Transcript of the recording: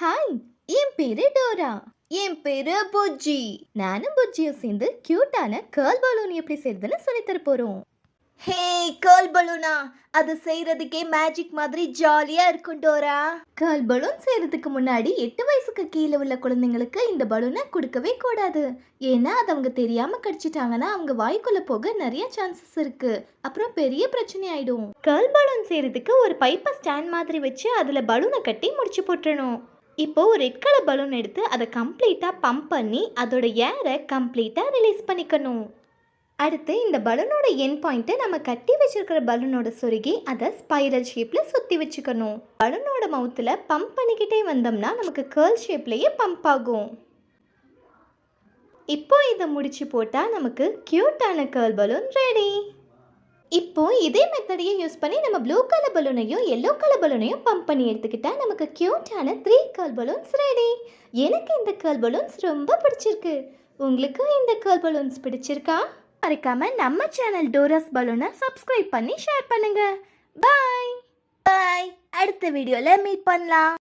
Hi என் பேரு Dora. என் பேரு புஜ்ஜி. நானும் புஜ்ஜியும் சேர்ந்து கியூட்டான கேர்ள் பலூன் எப்படி செய்யறதுன்னு சொல்லி தர போறோம். ஹே கேர்ள் பலூனா அது செய்யறதுக்கே மேஜிக் மாதிரி ஜாலியா இருக்கும் டோரா. கேர்ள் பலூன் செய்யறதுக்கு முன்னாடி எட்டு வயசுக்கு கீழே உள்ள குழந்தைங்களுக்கு இந்த பலூனை கொடுக்கவே கூடாது. ஏன்னா அது அவங்க தெரியாம கடிச்சிட்டாங்கன்னா அவங்க வாய்க்குள்ள போக நிறைய சான்சஸ் இருக்கு. அப்புறம் பெரிய பிரச்சனை ஆயிடும். கேர்ள் பலூன் செய்யறதுக்கு ஒரு பைப்பை ஸ்டாண்ட் மாதிரி வச்சு அதுல பலூனை கட்டி முடிச்சு போட்டுறணும். இப்போது ஒரு ரெட் கலர் பலூன் எடுத்து அதை கம்ப்ளீட்டாக பம்ப் பண்ணி அதோட ஏரை கம்ப்ளீட்டாக ரிலீஸ் பண்ணிக்கணும். அடுத்து இந்த பலூனோட என் பாயிண்ட்டை நம்ம கட்டி வச்சிருக்கிற பலூனோட சொருகி அதை ஸ்பைரல் ஷேப்பில் சுற்றி வச்சுக்கணும். பலூனோட மவுத்தில் பம்ப் பண்ணிக்கிட்டே வந்தோம்னா நமக்கு கேர்ள் ஷேப்லேயே பம்ப் ஆகும். இப்போ இதை முடிச்சு போட்டால் நமக்கு க்யூட்டான கேர்ள் பலூன் ரெடி இப்போ இதே மெத்தடையே யூஸ் பண்ணி நம்ம ப்ளூ கலர் பலூனையும் எல்லோ கலர் பலூனையும் பம்ப் பண்ணி எடுத்துக்கிட்டா நமக்கு க்யூட்டான த்ரீ கேர்ள் பலூன்ஸ் ரெடி எனக்கு இந்த கேர்ள் பலூன்ஸ் ரொம்ப பிடிச்சிருக்கு. உங்களுக்கும் இந்த கேர்ள் பலூன்ஸ் பிடிச்சிருக்கா? மறக்காம நம்ம சேனல் டோரஸ் பலூனை சப்ஸ்கிரைப் பண்ணி ஷேர் பண்ணுங்க. பாய் பாய் அடுத்த வீடியோல மீட் பண்ணலாம்.